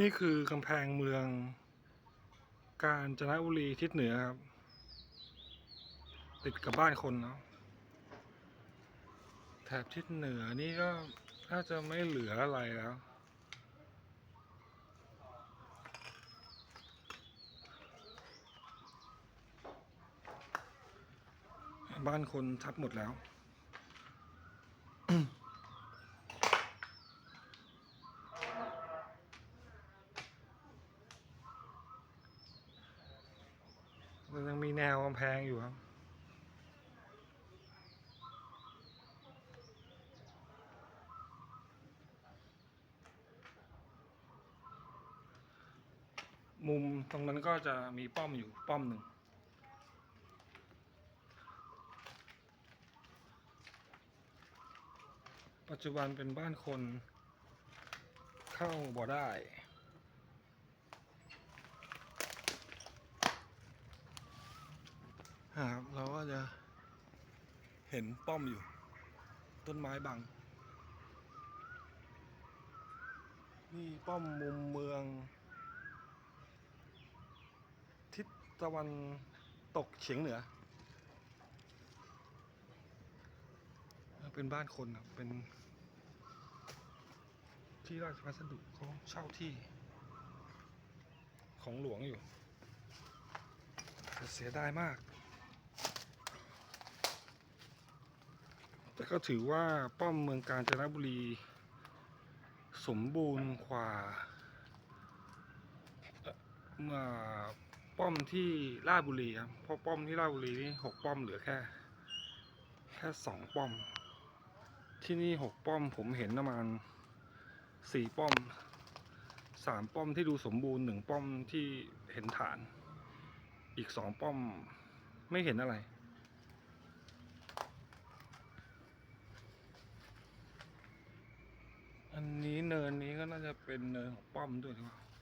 นี่คือกำแพงเมือง กาญจนบุรีทิศเหนือครับ ติดกับบ้านคนเนาะแถบทิศเหนือนี่ก็น่าจะไม่เหลืออะไรแล้วบ้านคนทับหมดแล้ว มันยังมีแนวกำแพงอยู่ครับ มุมตรงนั้นก็จะมีป้อมอยู่ป้อมหนึ่งปัจจุบันเป็นบ้านคนเข้าบ่ได้ ครับเราก็จะเห็นป้อมอยู่ ต้นไม้บัง นี่ป้อมมุมเมือง ทิศตะวันตกเฉียงเหนือ เป็นบ้านคนครับเป็นที่ราชพัสดุเขาเช่าที่ ของหลวงอยู่ เสียดายมาก แต่ก็ถือว่าป้อมเมืองกาญจนบุรี สมบูรณ์กว่าเมื่อป้อมที่ราชบุรีครับเพราะป้อมที่ราชบุรีนี่หกป้อมเหลือแค่ แค่สองป้อม ที่นี่หกป้อมผมเห็นประมาณสี่ป้อมสามป้อมที่ดูสมบูรณ์หนึ่งป้อมที่เห็นฐาน อีกสองป้อมไม่เห็นอะไร อันนี้เนินนี้ก็น่า จะเป็นเนินของป้อมด้วยหรือเปล่า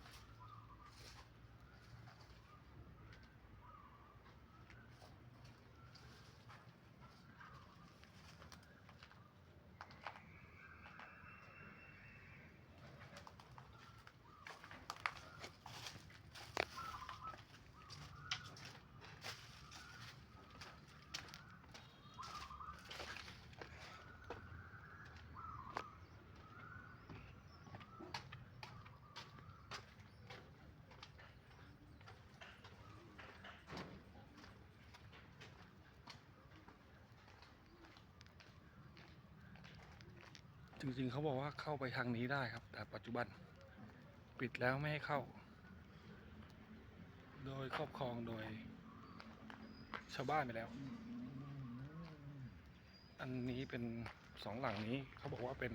จริงๆเขาบอกว่าเข้าไปทางนี้ได้ครับ แต่ปัจจุบันปิดแล้วไม่ให้เข้า โดยครอบครองโดย ชาวบ้านไปแล้ว อันนี้เป็นสองหลังนี้เขาบอกว่าเป็น